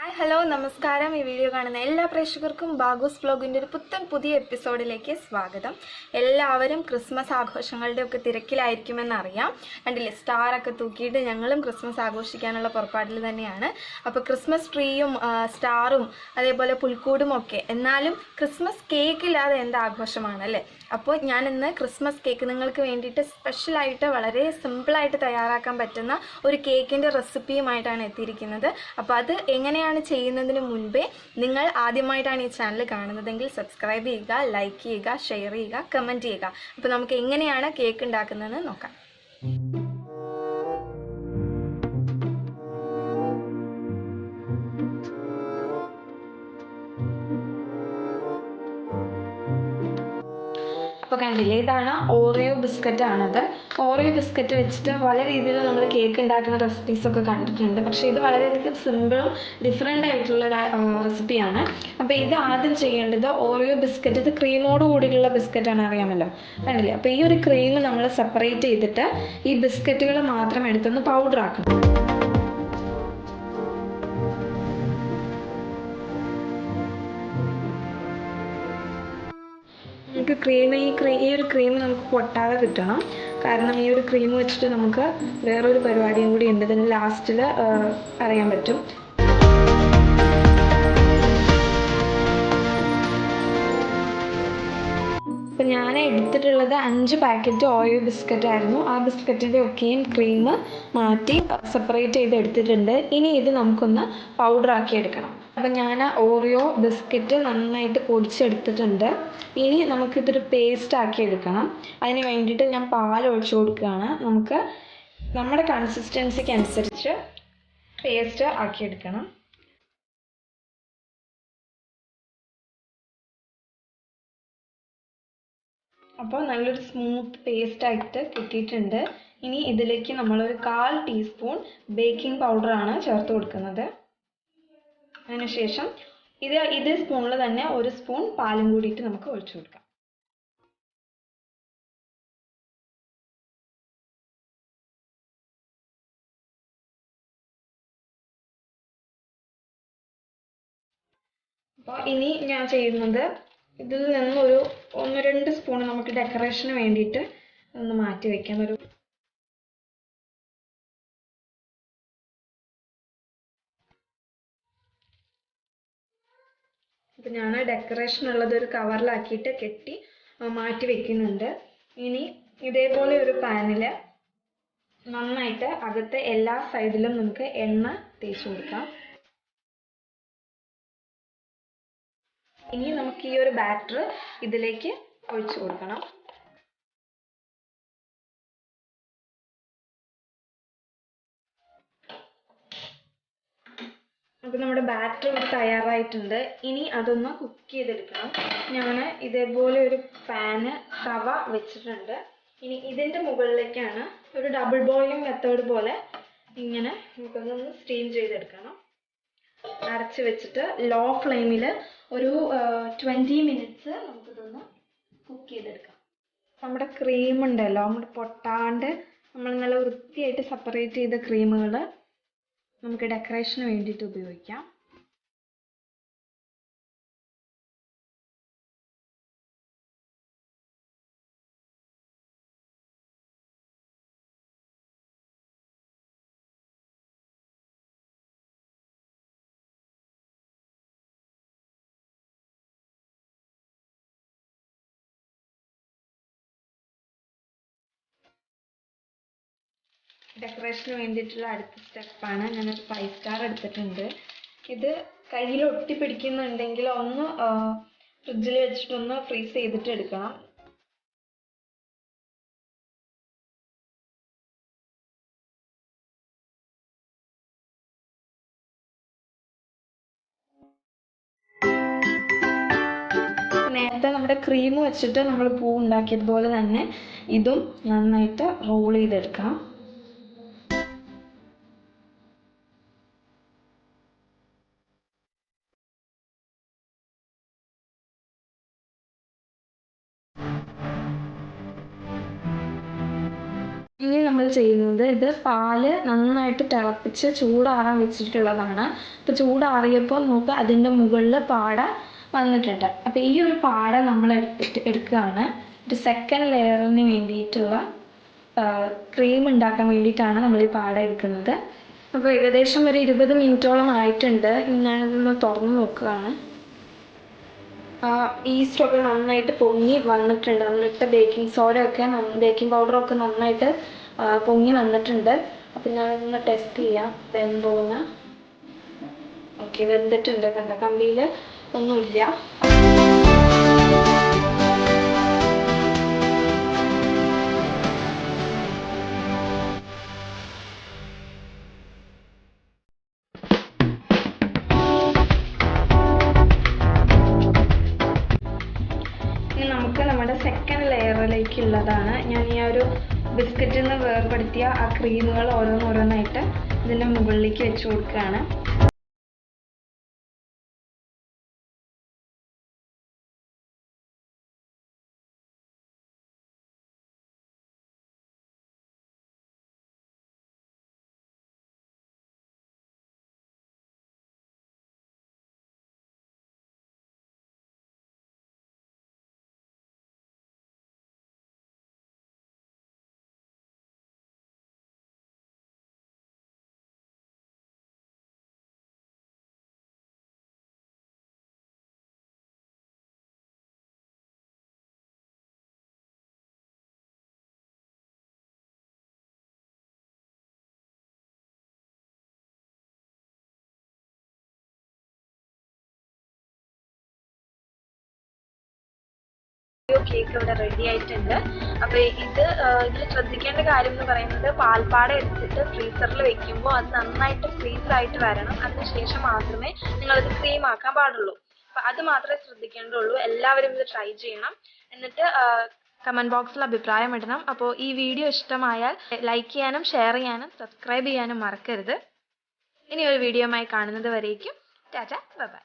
Hi hello നമസ്കാരം. ഈ video കാണുന്ന എല്ലാ പ്രേക്ഷകർക്കും ബാഗൂസ് വ്ലോഗിന്റെ ഒരു പുത്തൻ പുതിയ എപ്പിസോഡിലേക്ക് സ്വാഗതം. എല്ലാവരും ക്രിസ്മസ് ആഘോഷങ്ങളുടെ ഒക്കെ തിരക്കിലായിരിക്കുമെന്നറിയാം. കണ്ടില്ലേ സ്റ്റാറൊക്കെ തൂക്കിയിട്ട് ഞങ്ങളും ക്രിസ്മസ് ആഘോഷിക്കാനുള്ള പുറപ്പാടിൽ തന്നെയാണ്. അപ്പോൾ ക്രിസ്മസ് ട്രീയും സ്റ്റാറും അതേപോലെ പുൽക്കൂടും ഒക്കെ എന്നാലും ക്രിസ്മസ് കേക്ക് ഇല്ലാതെ എന്ത് ആഘോഷമാണ് അല്ലേ? അപ്പോൾ ഞാൻ ഇന്ന് ക്രിസ്മസ് കേക്ക് നിങ്ങൾക്ക് വേണ്ടിയിട്ട് സ്പെഷ്യലായിട്ട് വളരെ സിമ്പിളായിട്ട് തയ്യാറാക്കാൻ പറ്റുന്ന ഒരു കേക്കിന്റെ റെസിപ്പിയുമായിട്ടാണ് എത്തിയിരിക്കുന്നത്. അപ്പോൾ അത് എങ്ങനെയാണ് ചെയ്യുന്നതിന് മുൻപേ നിങ്ങൾ ആദ്യമായിട്ടാണ് ഈ ചാനൽ കാണുന്നതെങ്കിൽ സബ്സ്ക്രൈബ് ചെയ്യുക ലൈക്ക് ചെയ്യുക ഷെയർ ചെയ്യുക കമന്റ് ചെയ്യുക. അപ്പോൾ നമുക്ക് എങ്ങനെയാണ് കേക്ക് ഉണ്ടാക്കുന്നതെന്ന് നോക്കാം. അപ്പോൾ കണ്ടില്ലേ ഇതാണ് ഓറിയോ ബിസ്ക്കറ്റ് ആണത്. ഓറിയോ ബിസ്ക്കറ്റ് വെച്ചിട്ട് പല രീതിയിൽ നമ്മൾ കേക്ക് ഉണ്ടാക്കുന്ന റെസിപ്പീസ് ഒക്കെ കണ്ടിട്ടുണ്ട്. പക്ഷെ ഇത് വളരെയധികം സിമ്പിളും ഡിഫറെന്റ് ആയിട്ടുള്ള റെസിപ്പിയാണ് അപ്പോൾ ഇത് ആദ്യം ചെയ്യേണ്ടത് ഓറിയോ ബിസ്ക്കറ്റ് ഇത് ക്രീമോട് കൂടിയുള്ള ബിസ്ക്കറ്റാണ് അറിയാമല്ലോ? കണ്ടില്ലേ? അപ്പോൾ ഈ ഒരു ക്രീം നമ്മൾ സെപ്പറേറ്റ് ചെയ്തിട്ട് ഈ ബിസ്ക്കറ്റുകൾ മാത്രം എടുത്തൊന്ന് പൗഡർ ആക്കണം. നമുക്ക് ക്രീം ഈ ക്രീ ഈ ഒരു ക്രീം നമുക്ക് പൊട്ടാതെ കിട്ടണം. കാരണം ഈ ഒരു ക്രീം വെച്ചിട്ട് നമുക്ക് വേറൊരു പരിപാടിയും കൂടി ഉണ്ട്. ഇതിന് ലാസ്റ്റിൽ അറിയാൻ പറ്റും. അപ്പം ഞാൻ എടുത്തിട്ടുള്ളത് അഞ്ച് പാക്കറ്റ് ഓയിൽ ബിസ്ക്കറ്റ് ആയിരുന്നു. ആ ബിസ്ക്കറ്റിന്റെ ഒക്കെയും ക്രീം മാറ്റി സെപ്പറേറ്റ് ചെയ്ത് എടുത്തിട്ടുണ്ട്. ഇനി ഇത് നമുക്കൊന്ന് പൗഡർ ആക്കി എടുക്കണം. അപ്പം ഞാൻ ഓറിയോ ബിസ്ക്കറ്റ് നന്നായിട്ട് പൊടിച്ചെടുത്തിട്ടുണ്ട്. ഇനി നമുക്കിതൊരു പേസ്റ്റ് ആക്കി എടുക്കണം. അതിന് വേണ്ടിയിട്ട് ഞാൻ പാൽ ഒഴിച്ചു കൊടുക്കുകയാണ്. നമുക്ക് നമ്മുടെ കൺസിസ്റ്റൻസിക്ക് അനുസരിച്ച് പേസ്റ്റ് ആക്കിയെടുക്കണം അപ്പോൾ നല്ലൊരു സ്മൂത്ത് പേസ്റ്റ് ആയിട്ട് കിട്ടിയിട്ടുണ്ട്. ഇനി ഇതിലേക്ക് നമ്മളൊരു കാൽ ടീസ്പൂൺ ബേക്കിംഗ് പൗഡറാണ് ചേർത്ത് കൊടുക്കുന്നത്. അതിനുശേഷം ഇത് ഇതേ സ്പൂണിൽ തന്നെ ഒരു സ്പൂൺ പാലും കൂടിയിട്ട് നമുക്ക് ഒഴിച്ചു കൊടുക്കാം. അപ്പോൾ ഇനി ഞാൻ ചെയ്യുന്നത് ഇതിൽ നിന്നൊരു ഒന്ന് രണ്ട് സ്പൂൺ നമുക്ക് ഡെക്കറേഷന് വേണ്ടിയിട്ട് ഒന്ന് മാറ്റി വയ്ക്കാം ഒരു അപ്പം ഞാൻ ഡെക്കറേഷൻ ഉള്ളത് ഒരു കവറിലാക്കിയിട്ട് കെട്ടി മാറ്റി വെക്കുന്നുണ്ട്. ഇനി ഇതേപോലെ ഒരു പാനിൽ നന്നായിട്ട് അകത്തെ എല്ലാ സൈഡിലും നമുക്ക് എണ്ണ തേച്ച് കൊടുക്കാം. ഇനി നമുക്ക് ഈ ഒരു ബാറ്റർ ഇതിലേക്ക് ഒഴിച്ചു കൊടുക്കണം. അപ്പോൾ നമ്മുടെ ബാറ്റർ ഇവിടെ തയ്യാറായിട്ടുണ്ട്. ഇനി അതൊന്ന് കുക്ക് ചെയ്തെടുക്കണം. ഞാൻ ഇതേപോലെ ഒരു പാന് തവ വെച്ചിട്ടുണ്ട്. ഇനി ഇതിന്റെ മുകളിലേക്കാണ് ഒരു ഡബിൾ ബോയിലിംഗ് മെത്തേഡ് പോലെ ഇങ്ങനെ നമുക്കൊന്ന് സ്റ്റീം ചെയ്തെടുക്കണം. അടച്ച് വെച്ചിട്ട് ലോ ഫ്ലെയിമിൽ ഒരു ട്വന്റി മിനിറ്റ്സ് നമുക്കിതൊന്ന് കുക്ക് ചെയ്തെടുക്കാം. നമ്മുടെ ക്രീം ഉണ്ടല്ലോ നമ്മൾ പൊട്ടാണ്ട് നമ്മൾ നല്ല വൃത്തിയായിട്ട് സെപ്പറേറ്റ് ചെയ്ത ക്രീമുകൾ നമുക്ക് ഡെക്കറേഷന് വേണ്ടിയിട്ട് ഉപയോഗിക്കാം. ഡെക്കറേഷന് വേണ്ടിയിട്ടുള്ള അടുത്ത സ്റ്റെപ്പാണ് ഞാനൊരു ഫൈവ് സ്റ്റാർ എടുത്തിട്ടുണ്ട്. ഇത് കയ്യിൽ ഒട്ടി പിടിക്കുന്നുണ്ടെങ്കിൽ ഒന്ന് ഫ്രിഡ്ജിൽ വെച്ചിട്ടൊന്ന് ഫ്രീസ് ചെയ്തിട്ട് എടുക്കണം. നേരത്തെ നമ്മുടെ ക്രീം വെച്ചിട്ട് നമ്മൾ പൂ ഉണ്ടാക്കിയതുപോലെ തന്നെ ഇതും നന്നായിട്ട് റോൾ ചെയ്തെടുക്കാം. ചെയ്യുന്നത്. ഇത് പാൽ നന്നായിട്ട് തിളപ്പിച്ച് ചൂടാറാൻ വെച്ചിട്ടുള്ളതാണ്. അപ്പോൾ ചൂടാറിയപ്പോൾ നമുക്ക് അതിന്റെ മുകളിൽ പാട വന്നിട്ടുണ്ട്. അപ്പോൾ ഈ ഒരു പാട നമ്മൾ എടുത്തിട്ട് എടുക്കുകയാണ്. ഒരു സെക്കൻഡ് ലെയറിന് വേണ്ടിയിട്ടുള്ള ക്രീം ഉണ്ടാക്കാൻ വേണ്ടിയിട്ടാണ് നമ്മൾ ഈ പാട എടുക്കുന്നത്. അപ്പോൾ ഏകദേശം ഒരു ഇരുപത് മിനിറ്റോളം ആയിട്ടുണ്ട്. ഞാനതൊന്ന് തുറന്ന് നോക്കുകയാണ്. ഈസ്റ്റൊക്കെ നന്നായിട്ട് പൊങ്ങി വന്നിട്ടുണ്ട്. നമ്മളിട്ട ബേക്കിംഗ് സോഡ ഒക്കെ ബേക്കിംഗ് പൗഡറൊക്കെ നന്നായിട്ട് പൊങ്ങി വന്നിട്ടുണ്ട്. അപ്പം ഞാനൊന്ന് ടെസ്റ്റ് ചെയ്യാം. വെന്തോന്ന് ഓക്കെ വെന്തിട്ടുണ്ട്. കണ്ട കമ്പിയിൽ ഒന്നുമില്ല. ഇനി നമുക്ക് നമ്മുടെ സെക്കൻഡ് ലെയറിലേക്കുള്ളതാണ് ഞാൻ ഈ ഒരു ബിസ്ക്കറ്റിൽ നിന്ന് വേർപെടുത്തിയ ആ ക്രീമുകൾ ഓരോന്നോരോന്നായിട്ട് ഇതിന്റെ മുകളിലേക്ക് വെച്ച് കൊടുക്കുകയാണ്. കേക്ക് ഇവിടെ റെഡി ആയിട്ടുണ്ട്. അപ്പൊ ഇത് ഇതിൽ ശ്രദ്ധിക്കേണ്ട കാര്യം എന്ന് പറയുന്നത് പാൽപ്പാട എടുത്തിട്ട് ഫ്രീസറിൽ വെക്കുമ്പോൾ അത് നന്നായിട്ട് ഫ്രീസ് ആയിട്ട് വരണം. അതിനുശേഷം മാത്രമേ നിങ്ങളിത് ക്രീം ആക്കാൻ പാടുള്ളൂ. അപ്പൊ അത് മാത്രമേ ശ്രദ്ധിക്കേണ്ടതുള്ളൂ എല്ലാവരും ഇത് ട്രൈ ചെയ്യണം. എന്നിട്ട് കമന്റ് ബോക്സിൽ അഭിപ്രായം ഇടണം. അപ്പോൾ ഈ വീഡിയോ ഇഷ്ടമായാൽ ലൈക്ക് ചെയ്യാനും ഷെയർ ചെയ്യാനും സബ്സ്ക്രൈബ് ചെയ്യാനും മറക്കരുത്. ഇനി ഒരു വീഡിയോയുമായി കാണുന്നത് വരേക്കും. Tata bye.